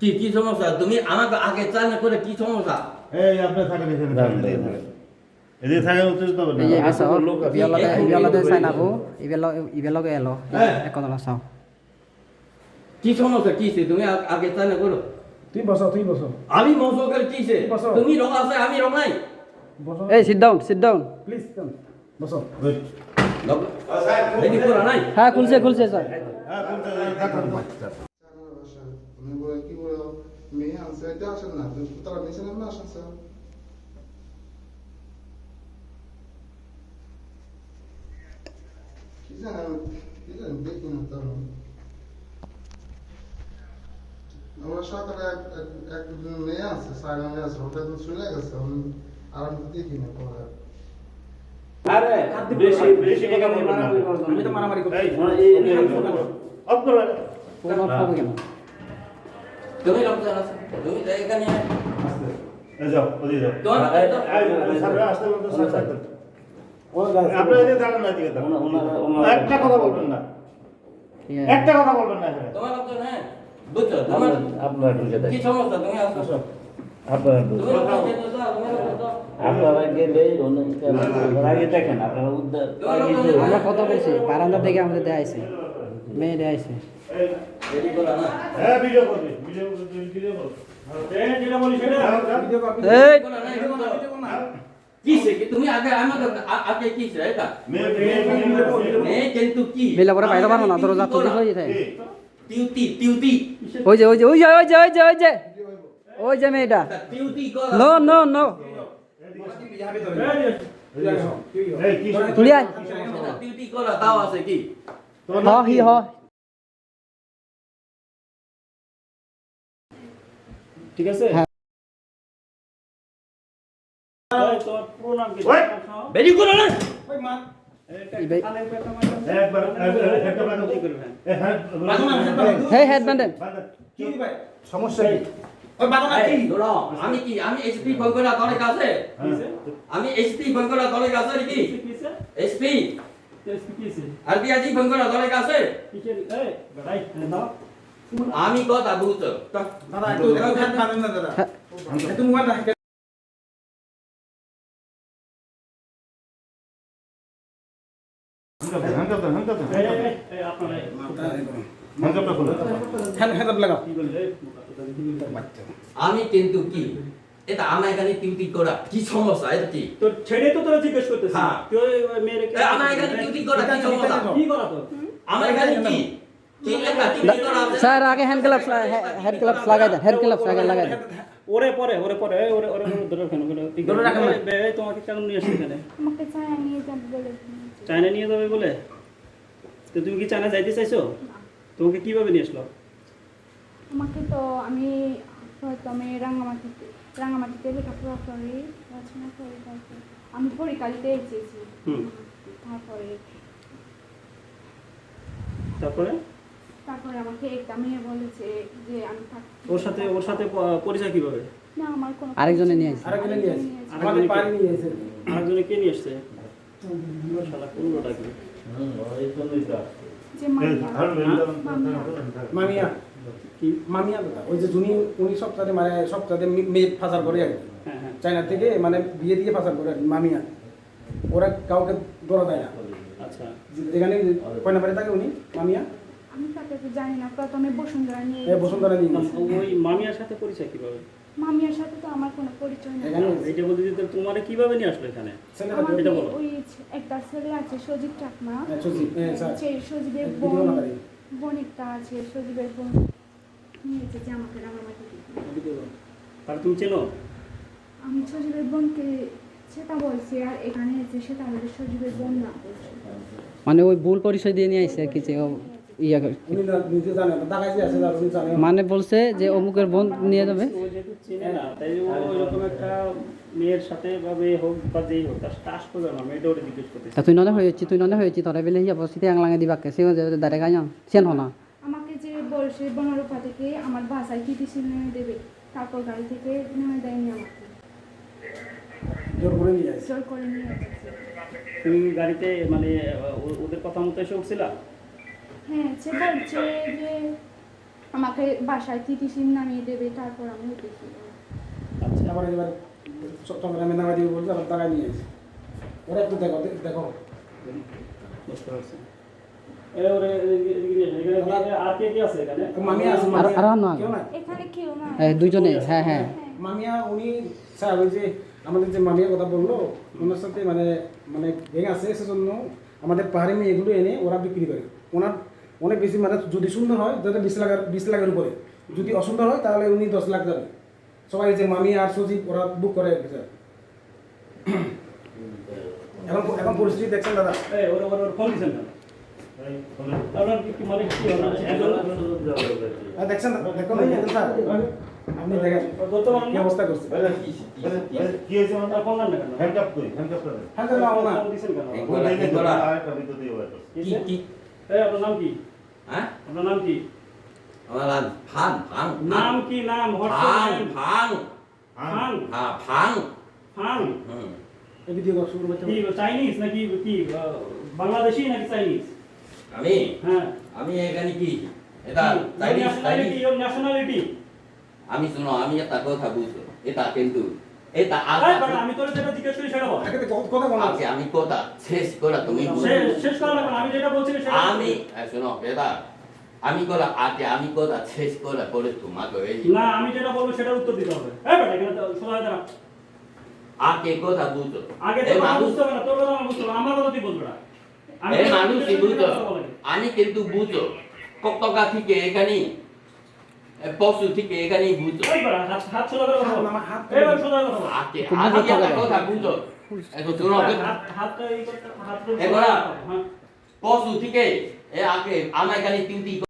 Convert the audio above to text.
কি কি সমস্যা তুমি আমাকে আগে চালনা করে কি সমস্যা এই আপনি থাকেন এখানে এদিকে না। লোক ইবেল হ্যাঁ। চাও কি সমস্যা? কিসে তুমি আগে চালনা করো তুই বসো তুই বসো আমি মৌসুকের কিসে? বসো। তুমি রং আছে আমি রং নাই। বসো এই sit down sit down please বসো। নাই। হ্যাঁ খুলছে খুলছে স্যার। হ্যাঁ, বলতে আমি বলে কি বলে মেয়ে আনছে এটা আসেন না তারা নিচে নেমে আসেন স্যার কি জানি আমি কি জানি দেখি না তার। আমরা সকালে এক এক- এক মেয়ে আছে সাইড মেয়ে আছে ওটা তো চলে গেছে আমি আর আমি তো দেখি না পরে আরে বেশি বেশি কথা বলবেন না আমি তো মারামারি করতে এই, এই এই অফ করো। ফোন অফ হবে কেন তুমি রং আছে তুমি তো এখানে এই যাও, ওদিকে যাও। সামনে আসতে বলতে এদিকে থাকেন না, এদিকে ওনা- একটা কথা বলবেন না একটা কথা বলবেন না তোমার লোকজন হ্যাঁ বুঝছ? তোমার আপনারা ঢুকে কি সমস্যা? তুমি আসো। আপনারা আপনারা আগে দেখেন আপনারা উদ্ধার আমরা কত বলছি। বারান্দা থেকে আমাদের দেয়া আছে মেয়ে দেয়া আছে মিলা পরে বাইরে পারব না দরজা হয়ে যায়। টিউটি টিউটি ওই যে ওই যে ওই যে ওই যে ওই যে ওই যে। ওই যে মেয়েটা। No no no. এই কি তুলি আয় টিউটি করা তাও আছে কি? হ হি হ। ঠিক আছে? হ্যাঁ। হ্যাঁ বাঁধো না, হেড বাঁধো। হেই হেড ব্যান্ডেড কি ভাই? সমস্যা কি? আমি কি আমি এসপি ফোন দলের কাছে? আমি এসপি ফোন দলের কাছে নাকি? এসপি আর বিয়াজি ফোন করা দলের কাছে? আমি কথা বুঝছ। দাদা একটু দাদা একটু মোবাইল হ্যান্ড হ্যান্ড লাগাও। আমি কিন্তু কি? এটা আমার এখানে টিউটি করা। কি সমস্যা? এটা কি? তোর ছেড়ে তো তোরা জিজ্ঞেস করতেছিস হ্যাঁ। মেয়েরে এ, আমার এখানে টিউটি করা কি সমস্যা? কি করা তো আমার এখানে কি? কি লেখা? টিউটি করা স্যার আগে হ্যান্ড গ্লাভস হ্যান্ড গ্লাভস লাগাই দেন হেড গ্লাভস আগে লাগাই দেন। ওরে পরে ওরে পরে ওরে ওরে ধরে কেন কেন ধরে রাখেন। তোমাকে কেন নিয়ে আসছে এখানে? আমাকে চায়না নিয়ে যাবে বলে। চায়না নিয়ে যাবে বলে? তো তুমি কি চায়না যাইতে চাইছো? তোমাকে কীভাবে নিয়ে আসলো? আমাকে তো আমি প্রথমে রাঙামাটিতে রাঙামাটিতে লেখাপড়া করি পড়াশোনা করি তারপর আমি পরিকালিতে এসেছি। হুম। তারপরে তারপরে? তারপরে আমাকে একটা মেয়ে বলেছে যে আমি থাক- ওর সাথে ওর সাথে পরিচয় কীভাবে? না আমার কোনো আরেকজনে নিয়ে আসছে। আরেকজনে নিয়ে আসছে। আমাদের পানি নিয়ে এসে আরেকজনে কে নিয়ে আসছে? শালা কোনটা কি? মামিয়া মামিয়া মামিয়া। কি মামিয়া দাদা? ওই যে উনি উনি সপ্তাহে মানে সপ্তাহে মেয়ে পাচার করে আর কি। হ্যাঁ হ্যাঁ। চায়না থেকে মানে বিয়ে দিয়ে পাচার করে আর মামিয়া। ওরা কাউকে ধরা দেয় না। আচ্ছা। যেখানে কয়না বাড়ি থাকে উনি? মামিয়া? আমি তাকে জানি না প্রথমে বসুন্ধরা নিয়ে বসুন্ধরা নিয়ে। ওই মামিয়ার সাথে পরিচয় কীভাবে? মামিয়ার সাথে তো আমার কোনো পরিচয় নেই। এখানে এইটা বলতে যে তোমারে কীভাবে নিয়ে আসলো এখানে? এটা বলো। ওই একটা ছেলে আছে সজীব চাকমা হ্যাঁ, সজীব, হ্যাঁ, সজীবের বোন না পারি। বোন একটা আছে সজীবের বোন। নিয়েছে যে আমাকে থেকে। আর তুমি চেনো? আমি সজীবের বোনকে সেটা বলছি আর এখানে এসে সেটা আমাদের সজীবের বোন না বলছে। মানে ওই ভুল পরিচয় দিয়ে নিয়ে আসছে কি যে ও ইয়া। মানে বলছে যে অমুকের বোন নিয়ে যাবে। তাই নলে হয়েছি তুই নলে হয়েছি তোরা বেলে হিয়া বসিতে আংলাঙে দিবাকে সে দাঁড়ে গাই সিয়ান হনা আমাকে যে বল সে বনরূপা থেকে আমার বাসায় টিটিসি নেমে দেবে তারপর গাড়ি থেকে নেমে দেয়নি আমাকে। জোর করে নিয়ে জোর করে নিয়ে তুমি গাড়িতে মানে ওদের কথা মতো এসে উঠছিলা? হ্যাঁ সে বলছে যে আমাকে বাসায় নামিয়ে দেবে তারপর আমি উঠেছি আচ্ছা আবার এবার চট্টগ্রামে নামা দিবে বলছে আবার টাকা নিয়ে ওরা একটু দেখো দেখো বুঝতে পারছি এ ওরে এদিকে- এদিকে নিয়ে এসো। এখানে কি- আর কে কে আছে এখানে মামি আছে আর- মামিয়া। আর না। কেউ নাই এখানে কেউ না হ্যাঁ, হ্যাঁ, হ্যাঁ। মামিয়া উনি স্যার ওই যে আমাদের যে মামিয়া কথা বলল ওনার সাথে মানে মানে গ্যাং আছে সেজন্য আমাদের পাহাড়ি মেয়েগুলো এনে ওরা বিক্রি করে ওনার অনেক বেশি মানে যদি সুন্দর হয় তাহলে বিশ লাখের বিশ লাখের উপরে। যদি অসুন্দর হয় তাহলে উনি দশ লাখ যাবে সবাই যে মামি আর সজীব ওরা বুক করে রেখেছে এখন এখন পরিস্থিতি দেখছেন দাদা? এই ওরে ওরে ওর ফোন মানে কি হলো আর দেখছেন দেখুন দেখেন স্যার। আপনি দেখেন কি না অবস্থা করছে। কি হয়েছে মানে? ফোন না কেন? করে হ্যাঁ না। কি কি? আপনার নাম কি? হ্যাঁ আপনার নাম কি? আমার নাম ফাং ফাং নাম কি? নাম ফাং ফাং। ফাং? হ্যাঁ ফাং। ফাং? হুম। এই ভিডিও শুরু করতে কি চাইনিজ নাকি কি বাংলাদেশি নাকি চাইনিজ? আমি? হ্যাঁ। আমি এখানে কি? এটা চাইনিজ চাইনিজ। ন্যাশনালিটি ন্যাশনালিটি আমি শুনো আমি একটা কথা বুঝছ এটা কিন্তু এটা আমি তোর যেটা জিজ্ঞেস করি সেটা বল কথা- বলা। আগে আমি কথা শেষ করা তুমি শেষ শেষ করা আমি যেটা বলছি সেটা আমি শোনো এটা আমি করা আগে আমি কথা শেষ করা পরে তোমাকে এই না আমি যেটা বলব সেটার উত্তর দিতে হবে। এই বেটা এখানে তো সোজা হয়ে দাঁড়া আগে কথা বুঝো। আগে তো বুঝতে না তোর কথা আমার বুঝতে হবে আমার কথা তুই বলবি না। আমি এই মানুষ জিজ্ঞেস করি, বুঝো। আমি কিন্তু বুঝো। কতকা থেকে এখানে এ, পশু থেকে এখানে বুঝো। হাত হাত সোজা করে কথা বল। আমার হাত এই বেটা, সোজা করে কথা। আগে আমি একটা কথা বুঝো। এখন শোনো হাত হাতটা এই করতে করা। হ্যাঁ। পশু থেকে এ আগে আমার এখানে তিনটি